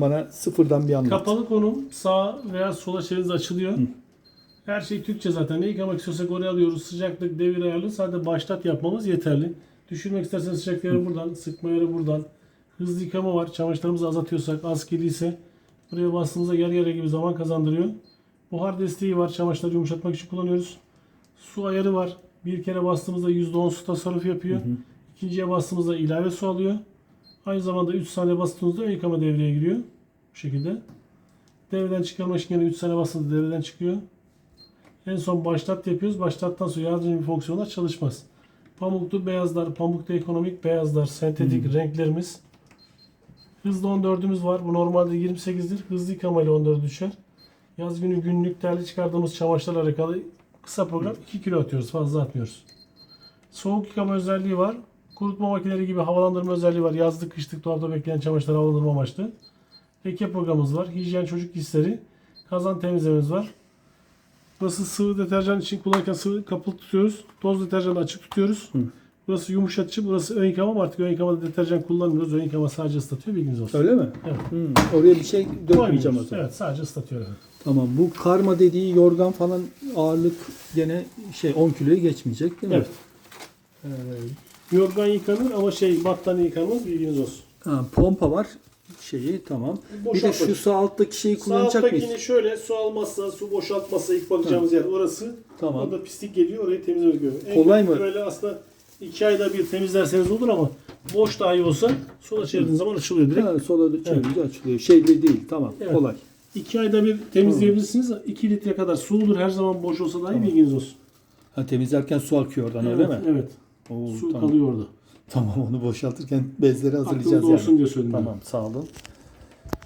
bana sıfırdan bir anlat. Kapalı konum sağ veya sola çeviriniz açılıyor. Her şey Türkçe zaten. Ne yıkamak istiyorsak oraya alıyoruz. Sıcaklık, devir ayarlı. Sadece başlat yapmamız yeterli. Düşürmek isterseniz sıcak yeri buradan, sıkma yeri buradan. Hızlı yıkama var. Çamaşırlarımızı azaltıyorsak, az kirliyse buraya bastığımızda yarı yarı gibi zaman kazandırıyor. Buhar desteği var. Çamaşırları yumuşatmak için kullanıyoruz. Su ayarı var. Bir kere bastığımızda %10 su tasarruf yapıyor. İkinciye bastığımızda ilave su alıyor. Aynı zamanda 3 saniye bastığımızda ön yıkama devreye giriyor. Bu şekilde. Devreden çıkarmak için yine 3 saniye bastığında devreden çıkıyor. En son başlat yapıyoruz. Başlattan sonra yardımcı bir fonksiyonlar çalışmaz. Pamuklu beyazlar, pamuklu ekonomik beyazlar, sentetik renklerimiz. Hızlı 14'ümüz var. Bu normalde 28'dir. Hızlı yıkamayla 14 düşer. Yaz günü günlük derli çıkardığımız çamaşırlarla alakalı kısa program 2 kilo atıyoruz. Fazla atmıyoruz. Soğuk yıkama özelliği var. Kurutma makineleri gibi havalandırma özelliği var. Yazlık, kışlık, dolapta bekleyen çamaşırları havalandırma amaçlı. Leke programımız var. Hijyen çocuk giysileri. Kazan temizlememiz var. Burası sıvı deterjan için kullanırken sıvı kapalı tutuyoruz. Toz deterjanı açık tutuyoruz. Burası yumuşatıcı, burası ön yıkama ama artık ön yıkamada deterjan kullanmıyoruz. Ön yıkama sadece ıslatıyor bilginiz olsun. Öyle mi? Evet. Hmm, Oraya bir şey dökmeyeceğim o zaman. Evet sadece ıslatıyor. Tamam. Bu karma dediği yorgan falan ağırlık gene şey 10 kiloyu geçmeyecek değil mi? Evet. Ee, Yorgan yıkanır ama şey battaniye yıkanmaz bilginiz olsun. ha, pompa var şeyi tamam. Bir de şu sağ alttaki şeyi Sağ kullanacak alttakini mıyız? şöyle su almazsa, su boşaltmazsa ilk bakacağımız yer orası. Tamam. Orada pislik geliyor, orayı temizlememiz gerekiyor. Kolay mı? Böyle aslında iki ayda bir temizlerseniz olur ama boş dahi olsa sola çevirdiğiniz zaman açılıyor direkt. Ha, sola çevirince açılıyor. Şeyli değil. Tamam. Evet. Kolay. İki ayda bir temizleyebilirsiniz. 2 litre kadar su olur. Her zaman boş olsa dahi bilginiz olsun. Ha, temizlerken su akıyor oradan öyle mi? Evet. Oo, Su tamam. kalıyor orada. Tamam onu boşaltırken bezleri hazırlayacağız Aklınızda yani. olsun diye söyledim. Tamam sağ olun.